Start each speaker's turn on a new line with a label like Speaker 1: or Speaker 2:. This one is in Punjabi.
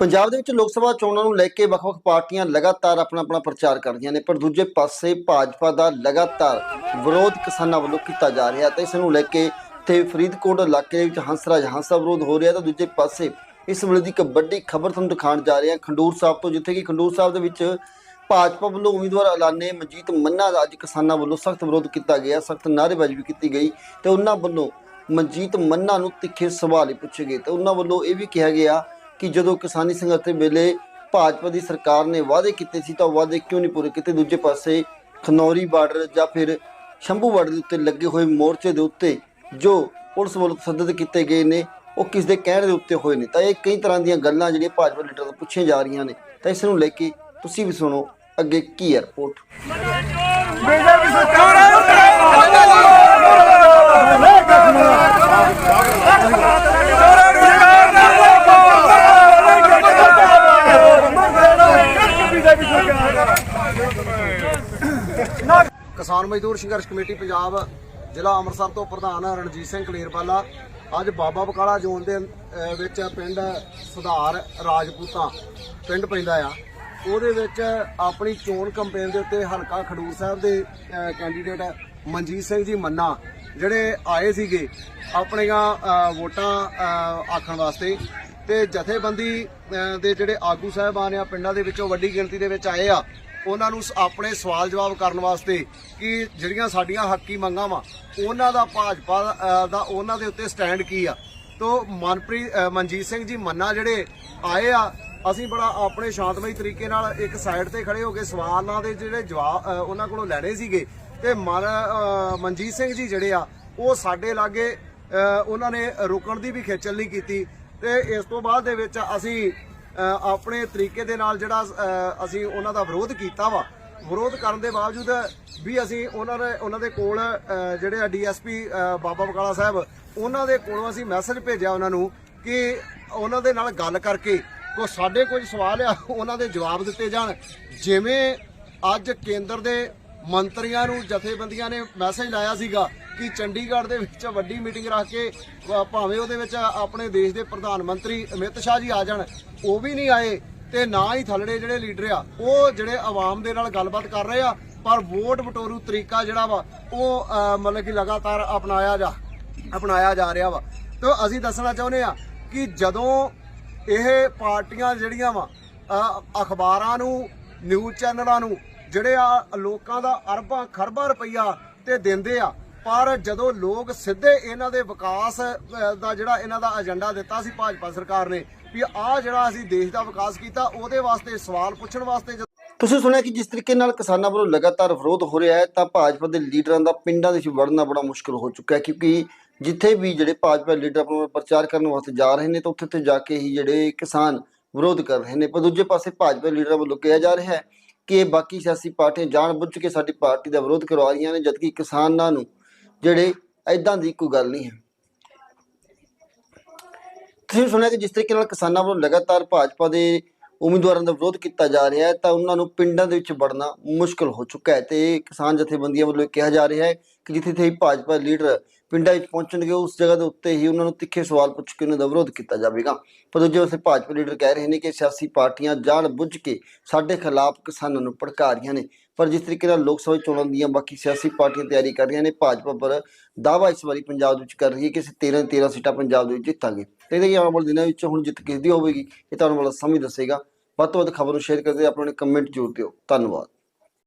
Speaker 1: ਪੰਜਾਬ ਦੇ ਵਿੱਚ ਲੋਕ ਸਭਾ ਚੋਣਾਂ ਨੂੰ ਲੈ ਕੇ ਵੱਖ-ਵੱਖ ਪਾਰਟੀਆਂ ਲਗਾਤਾਰ ਆਪਣਾ ਆਪਣਾ ਪ੍ਰਚਾਰ ਕਰਦੀਆਂ ਨੇ, ਪਰ ਦੂਜੇ ਪਾਸੇ ਭਾਜਪਾ ਦਾ ਲਗਾਤਾਰ ਵਿਰੋਧ ਕਿਸਾਨਾਂ ਵੱਲੋਂ ਕੀਤਾ ਜਾ ਰਿਹਾ ਤੇ ਇਸ ਨੂੰ ਲੈ ਕੇ ਤੇ ਫਰੀਦਕੋਟ ਇਲਾਕੇ ਦੇ ਵਿੱਚ ਹੰਸਰਾਜ ਹੰਸਾ ਵਿਰੋਧ ਹੋ ਰਿਹਾ ਤਾਂ ਦੂਜੇ ਪਾਸੇ ਇਸ ਵੇਲੇ ਦੀ ਇੱਕ ਵੱਡੀ ਖਬਰ ਤੁਹਾਨੂੰ ਦਿਖਾਉਣ ਜਾ ਰਹੇ। ਹਾਂ ਖੰਡੂਰ ਸਾਹਿਬ ਤੋਂ, ਜਿੱਥੇ ਕਿ ਖੰਡੂਰ ਸਾਹਿਬ ਦੇ ਵਿੱਚ ਭਾਜਪਾ ਵੱਲੋਂ ਉਮੀਦਵਾਰ ਐਲਾਨੇ ਮਨਜੀਤ ਮੰਨਾ ਦਾ ਅੱਜ ਕਿਸਾਨਾਂ ਵੱਲੋਂ ਸਖਤ ਵਿਰੋਧ ਕੀਤਾ ਗਿਆ, ਸਖਤ ਨਾਅਰੇਬਾਜ਼ੀ ਵੀ ਕੀਤੀ ਗਈ ਤੇ ਉਹਨਾਂ ਵੱਲੋਂ ਮਨਜੀਤ ਮੰਨਾ ਨੂੰ ਤਿੱਖੇ ਸਵਾਲ ਹੀ ਪੁੱਛੇ ਗਏ ਤੇ ਉਹਨਾਂ ਵੱਲੋਂ ਇਹ ਵੀ ਕਿਹਾ ਗਿਆ ਕਿ ਜਦੋਂ ਕਿਸਾਨੀ ਸੰਘਰਸ਼ ਦੇ ਵੇਲੇ ਭਾਜਪਾ ਦੀ ਸਰਕਾਰ ਨੇ ਵਾਅਦੇ ਕੀਤੇ ਸੀ ਤਾਂ ਉਹ ਵਾਅਦੇ ਕਿਉਂ ਨਹੀਂ ਪੂਰੇ ਕੀਤੇ? ਦੂਜੇ ਪਾਸੇ ਖਨੌਰੀ ਬਾਰਡਰ ਜਾਂ ਫਿਰ ਸ਼ੰਭੂ ਬਾਰਡਰ ਦੇ ਉੱਤੇ ਲੱਗੇ ਹੋਏ ਮੋਰਚੇ ਦੇ ਉੱਤੇ ਜੋ ਪੁਲਿਸ ਵੱਲੋਂ ਤਸੱਦਦ ਕੀਤੇ ਗਏ ਨੇ, ਉਹ ਕਿਸ ਦੇ ਕਹਿਣ ਦੇ ਉੱਤੇ ਹੋਏ ਨੇ? ਤਾਂ ਇਹ ਕਈ ਤਰ੍ਹਾਂ ਦੀਆਂ ਗੱਲਾਂ ਜਿਹੜੀਆਂ ਭਾਜਪਾ ਲੀਡਰ ਤੋਂ ਪੁੱਛੀਆਂ ਜਾ ਰਹੀਆਂ ਨੇ। ਤਾਂ ਇਸ ਨੂੰ ਲੈ ਕੇ ਤੁਸੀਂ ਵੀ ਸੁਣੋ ਅੱਗੇ ਕੀ ਹੈ ਰਿਪੋਰਟ।
Speaker 2: ਬੀਜੇਪੀ ਸਰਕਾਰ
Speaker 3: ਕਿਸਾਨ ਮਜ਼ਦੂਰ ਸੰਘਰਸ਼ ਕਮੇਟੀ ਪੰਜਾਬ ਜ਼ਿਲ੍ਹਾ ਅੰਮ੍ਰਿਤਸਰ ਤੋਂ ਪ੍ਰਧਾਨ ਰਣਜੀਤ ਸਿੰਘ ਕਲੇਰਵਾਲਾ ਅੱਜ ਬਾਬਾ ਬਕਾਲਾ ਜ਼ੋਨ ਦੇ ਵਿੱਚ ਪਿੰਡ ਸੁਧਾਰ ਰਾਜਪੂਤਾਂ ਪਿੰਡ ਪੈਂਦਾ ਆ। ਉਹਦੇ ਵਿੱਚ ਆਪਣੀ ਚੋਣ ਕੰਪੇਨ ਦੇ ਉੱਤੇ ਹਲਕਾ ਖਡੂਰ ਸਾਹਿਬ ਦੇ ਕੈਂਡੀਡੇਟ ਮਨਜੀਤ ਸਿੰਘ ਜੀ ਮੰਨਾ, ਜਿਹੜੇ ਆਏ ਸੀਗੇ ਆਪਣੀਆਂ ਵੋਟਾਂ ਆਖਣ ਵਾਸਤੇ ਤੇ ਜਥੇਬੰਦੀ ਦੇ ਜਿਹੜੇ ਆਗੂ ਸਾਹਿਬਾਨ ਆ, ਪਿੰਡਾਂ ਦੇ ਵਿੱਚੋਂ ਵੱਡੀ ਗਿਣਤੀ ਦੇ ਵਿੱਚ ਆਏ ਆ। ਉਹਨਾਂ ਨੂੰ ਸ- ਆਪਣੇ ਸਵਾਲ ਜਵਾਬ ਕਰਨ ਵਾਸਤੇ ਕਿ ਜਿਹੜੀਆਂ ਸਾਡੀਆਂ ਹੱਕੀ ਮੰਗਾਂ ਵਾ, ਉਹਨਾਂ ਦਾ ਭਾਜਪਾ ਦਾ ਉਹਨਾਂ ਦੇ ਉੱਤੇ ਸਟੈਂਡ ਕੀ ਆ? ਤੋ ਮਨਪ੍ਰੀਤ ਮਨਜੀਤ ਸਿੰਘ ਜੀ ਮੰਨਾ ਜਿਹੜੇ ਆਏ ਆ, ਅਸੀਂ ਬੜਾ ਆਪਣੇ ਸ਼ਾਂਤਮਈ ਤਰੀਕੇ ਨਾਲ ਇੱਕ ਸਾਈਡ ਤੇ ਖੜੇ ਹੋ ਕੇ ਸਵਾਲਾਂ ਦੇ ਜਿਹੜੇ ਜਵਾਬ ਉਹਨਾਂ ਕੋਲੋਂ ਲੈਣੇ ਸੀਗੇ। ਤੇ ਮਨ ਮਨਜੀਤ ਸਿੰਘ ਜੀ ਜਿਹੜੇ ਆ, ਉਹ ਸਾਡੇ ਲਾਗੇ ਉਹਨਾਂ ਨੇ ਰੁਕਣ ਦੀ ਵੀ ਖੇਚਲ ਨਹੀਂ ਕੀਤੀ। ਤੇ ਇਸ ਤੋਂ ਬਾਅਦ ਦੇ ਵਿੱਚ ਅਸੀਂ ਆਪਣੇ ਤਰੀਕੇ ਦੇ ਨਾਲ ਜਿਹੜਾ ਅਸੀਂ ਉਹਨਾਂ ਦਾ ਵਿਰੋਧ ਕੀਤਾ ਵਾ। ਵਿਰੋਧ ਕਰਨ ਦੇ ਬਾਵਜੂਦ ਵੀ ਅਸੀਂ ਉਹਨਾਂ ਦੇ ਉਹਨਾਂ ਦੇ ਕੋਲ ਜਿਹੜੇ ਆ ਡੀਐਸਪੀ ਬਾਬਾ ਬਕਾਲਾ ਸਾਹਿਬ, ਉਹਨਾਂ ਦੇ ਕੋਲੋਂ ਅਸੀਂ ਮੈਸੇਜ ਭੇਜਿਆ ਉਹਨਾਂ ਨੂੰ ਕਿ ਉਹਨਾਂ ਦੇ ਨਾਲ ਗੱਲ ਕਰਕੇ ਕੋ ਸਾਡੇ ਕੁਝ ਸਵਾਲ ਆ, ਉਹਨਾਂ ਦੇ ਜਵਾਬ ਦਿੱਤੇ ਜਾਣ। ਜਿਵੇਂ ਅੱਜ ਕੇਂਦਰ ਦੇ ਮੰਤਰੀਆਂ ਨੂੰ ਜਥੇਬੰਦੀਆਂ ਨੇ ਮੈਸੇਜ ਲਾਇਆ ਸੀਗਾ ਕਿ ਚੰਡੀਗੜ੍ਹ ਦੇ ਵਿੱਚ ਵੱਡੀ ਮੀਟਿੰਗ ਰੱਖ ਕੇ ਭਾਵੇਂ ਉਹਦੇ ਵਿੱਚ ਆਪਣੇ ਦੇਸ਼ ਦੇ ਪ੍ਰਧਾਨ ਮੰਤਰੀ ਅਮਿਤ ਸ਼ਾਹ ਜੀ ਆ ਜਾਣ, ਉਹ ਵੀ ਨਹੀਂ ਆਏ ਤੇ ਨਾ ਹੀ ਥੱਲੜੇ ਜਿਹੜੇ ਲੀਡਰ ਆ, ਉਹ ਜਿਹੜੇ ਆਵਾਮ ਦੇ ਨਾਲ ਗੱਲਬਾਤ ਕਰ ਰਹੇ ਆ, ਪਰ ਵੋਟ ਵਟੋਰੂ ਤਰੀਕਾ ਜਿਹੜਾ ਵਾ, ਉਹ ਮਤਲਬ ਕਿ ਲਗਾਤਾਰ ਅਪਣਾਇਆ ਜਾ ਅਪਣਾਇਆ ਜਾ ਰਿਹਾ ਵਾ। ਤੇ ਅਸੀਂ ਦੱਸਣਾ ਚਾਹੁੰਦੇ ਆ ਕਿ ਜਦੋਂ ਇਹ ਪਾਰਟੀਆਂ ਜਿਹੜੀਆਂ ਵਾ ਅਖਬਾਰਾਂ ਨੂੰ, ਨਿਊਜ਼ ਚੈਨਲਾਂ ਨੂੰ, ਜਿਹੜੇ ਆ ਲੋਕਾਂ ਦਾ ਅਰਬਾਂ ਖਰਬਾਂ ਰੁਪਈਆ ਤੇ ਦਿੰਦੇ ਆ ਪਰ ਜਦੋਂ ਲੋਕ ਸਿੱਧੇ ਇਹਨਾਂ ਦੇ ਵਿਕਾਸ ਦਾ ਜਿਹੜਾ ਇਹਨਾਂ ਦਾ ਏਜੰਡਾ ਦਿੱਤਾ ਸੀ ਭਾਜਪਾ ਸਰਕਾਰ ਨੇ ਵੀ ਆਹ ਜਿਹੜਾ ਅਸੀਂ ਦੇਸ਼ ਦਾ ਵਿਕਾਸ ਕੀਤਾ, ਉਹਦੇ ਵਾਸਤੇ ਸਵਾਲ ਪੁੱਛਣ ਵਾਸਤੇ
Speaker 1: ਤੁਸੀਂ ਸੁਣਿਆ ਕਿ ਜਿਸ ਤਰੀਕੇ ਨਾਲ ਕਿਸਾਨਾਂ ਵੱਲੋਂ ਲਗਾਤਾਰ ਵਿਰੋਧ ਹੋ ਰਿਹਾ ਹੈ, ਤਾਂ ਭਾਜਪਾ ਦੇ ਲੀਡਰਾਂ ਦਾ ਪਿੰਡਾਂ ਦੇ ਵਿੱਚ ਵੜਨਾ ਬੜਾ ਮੁਸ਼ਕਲ ਹੋ ਚੁੱਕਾ ਹੈ, ਕਿਉਂਕਿ ਜਿੱਥੇ ਵੀ ਜਿਹੜੇ ਭਾਜਪਾ ਲੀਡਰ ਆਪਣਾ ਪ੍ਰਚਾਰ ਕਰਨ ਵਾਸਤੇ ਜਾ ਰਹੇ ਨੇ, ਤਾਂ ਉੱਥੇ ਤੇ ਜਾ ਕੇ ਹੀ ਜਿਹੜੇ ਕਿਸਾਨ ਵਿਰੋਧ ਕਰ ਰਹੇ ਨੇ। ਪਰ ਦੂਜੇ ਪਾਸੇ ਭਾਜਪਾ ਲੀਡਰਾਂ ਵੱਲੋਂ ਕਿਹਾ ਜਾ ਰਿਹਾ ਹੈ ਕਿ ਬਾਕੀ ਸਿਆਸੀ ਪਾਰਟੀਆਂ ਜਾਣਬੁੱਝ ਕੇ ਸਾਡੀ ਪਾਰਟੀ ਦਾ ਵਿਰੋਧ ਕਰਵਾ ਰਹੀਆਂ ਨੇ, ਜਦਕਿ ਕਿਸਾਨਾਂ ਨੂੰ ਜਿਹੜੇ ਐਦਾਂ ਦੀ ਕੋਈ ਗੱਲ ਨਹੀਂ ਹੈ। ਤੁਸੀਂ ਸੁਣਿਆ ਕਿ ਜਿਸ ਤਰੀਕੇ ਨਾਲ ਕਿਸਾਨਾਂ ਵੱਲੋਂ ਲਗਾਤਾਰ ਭਾਜਪਾ ਦੇ ਉਮੀਦਵਾਰਾਂ ਦਾ ਵਿਰੋਧ ਕੀਤਾ ਜਾ ਰਿਹਾ ਹੈ, ਤਾਂ ਉਹਨਾਂ ਨੂੰ ਪਿੰਡਾਂ ਦੇ ਵਿੱਚ ਵੜਨਾ ਮੁਸ਼ਕਲ ਹੋ ਚੁੱਕਾ ਹੈ ਤੇ ਕਿਸਾਨ ਜਥੇਬੰਦੀਆਂ ਵੱਲੋਂ ਕਿਹਾ ਜਾ ਰਿਹਾ ਹੈ ਕਿ ਜਿੱਥੇ ਤੇ ਭਾਜਪਾ ਲੀਡਰ ਪਿੰਡਾਂ ਵਿੱਚ ਪਹੁੰਚਣਗੇ, ਉਸ ਜਗ੍ਹਾ ਦੇ ਉੱਤੇ ਹੀ ਉਹਨਾਂ ਨੂੰ ਤਿੱਖੇ ਸਵਾਲ ਪੁੱਛ ਕੇ ਉਹਨਾਂ ਦਾ ਵਿਰੋਧ ਕੀਤਾ ਜਾਵੇਗਾ। ਪਰ ਦੂਜੇ ਪਾਸੇ ਭਾਜਪਾ ਲੀਡਰ ਕਹਿ ਰਹੇ ਨੇ ਕਿ ਸਿਆਸੀ ਪਾਰਟੀਆਂ ਜਾਣ ਬੁੱਝ ਕੇ ਸਾਡੇ ਖਿਲਾਫ ਕਿਸਾਨਾਂ ਨੂੰ ਭੜਕਾ ਰਹੀਆਂ ਨੇ। ਪਰ ਜਿਸ ਤਰੀਕੇ ਨਾਲ ਲੋਕ ਸਭਾ ਚੋਣਾਂ ਦੀਆਂ ਬਾਕੀ ਸਿਆਸੀ ਪਾਰਟੀਆਂ ਤਿਆਰੀ ਕਰ ਰਹੀਆਂ ਨੇ, ਭਾਜਪਾ ਪਰ ਦਾਅਵਾ ਇਸ ਵਾਰੀ ਪੰਜਾਬ ਦੇ ਵਿੱਚ ਕਰ ਰਹੀ ਹੈ ਕਿ ਅਸੀਂ 13 13 ਸੀਟਾਂ ਪੰਜਾਬ ਦੇ ਵਿੱਚ ਜਿੱਤਾਂਗੇ। ਤੇ ਇਹਦੇ ਆਉਣ ਵਾਲੇ ਦਿਨਾਂ ਵਿੱਚ ਹੁਣ ਜਿੱਤ ਕਿਸ ਦੀ ਹੋਵੇਗੀ, ਇਹ ਤੁਹਾਨੂੰ ਵਾਲਾ ਸਮਝ ਦੱਸੇਗਾ। ਵੱਧ ਤੋਂ ਵੱਧ ਖਬਰ ਨੂੰ ਸ਼ੇਅਰ ਕਰਦੇ ਆਪਣੇ ਕਮੈਂਟ ਜ਼ਰੂਰ ਦਿਓ। ਧੰਨਵਾਦ।